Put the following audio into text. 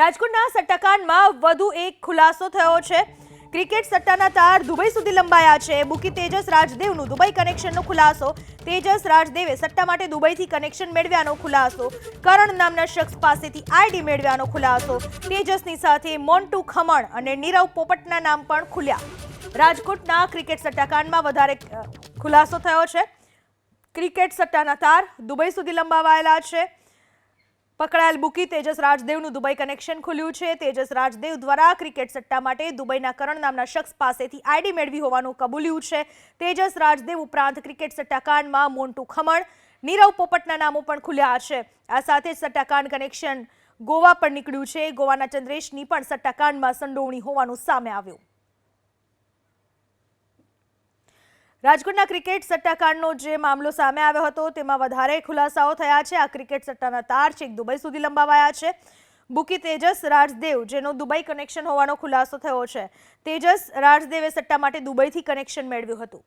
રાજકોટના સટ્ટાકાંડમાં વધુ એક ખુલાસો થયો છે. ક્રિકેટ સટ્ટાના તાર દુબઈ સુધી લંબાયા છે. બુકી તેજસ રાજદેવનું દુબઈ કનેક્શનનો ખુલાસો. તેજસ રાજદેવે સટ્ટા માટે દુબઈથી કનેક્શન મેળવ્યાનો ખુલાસો. કરણ નામના શખ્સ પાસેથી આઈડી મેળવ્યાનો ખુલાસો. તેજસની સાથે મોન્ટુ ખમણ અને નીરવ પોપટના નામ પણ ખુલ્યા. રાજકોટના ક્રિકેટ સટ્ટાકાંડમાં વધારે ખુલાસો થયો છે. ક્રિકેટ સટ્ટાના તાર દુબઈ સુધી લંબાવાયેલા છે. પકડાયેલ બુકી તેજસ રાજદેવનું દુબઈ કનેક્શન ખુલ્યું છે. તેજસ રાજદેવ દ્વારા ક્રિકેટ સટ્ટા માટે દુબઈના કરણ નામના શખ્સ પાસેથી આઈડી મેળવી હોવાનું કબૂલ્યું છે. તેજસ રાજદેવ ઉપરાંત ક્રિકેટ સટ્ટાકાંડમાં મોન્ટુ ખમણ, નીરવ પોપટના નામો પણ ખુલ્યા છે. આ સાથે જ સટ્ટાકાંડ કનેક્શન ગોવા પર નીકળ્યું છે. ગોવાના ચંદ્રેશની પણ સટ્ટાકાંડમાં સંડોવણી હોવાનું સામે આવ્યું. રાજકોટના ક્રિકેટ સટ્ટાકાંડનો જે મામલો સામે આવ્યો હતો, તેમાં વધારે ખુલાસાઓ થયા છે. આ ક્રિકેટ સટ્ટાના તાર છેક દુબઈ સુધી લંબાવાયા છે. બુકી તેજસ રાજદેવ, જેનો દુબઈ કનેક્શન હોવાનો ખુલાસો થયો છે. તેજસ રાજદેવે સટ્ટા માટે દુબઈથી કનેક્શન મેળવ્યું હતું.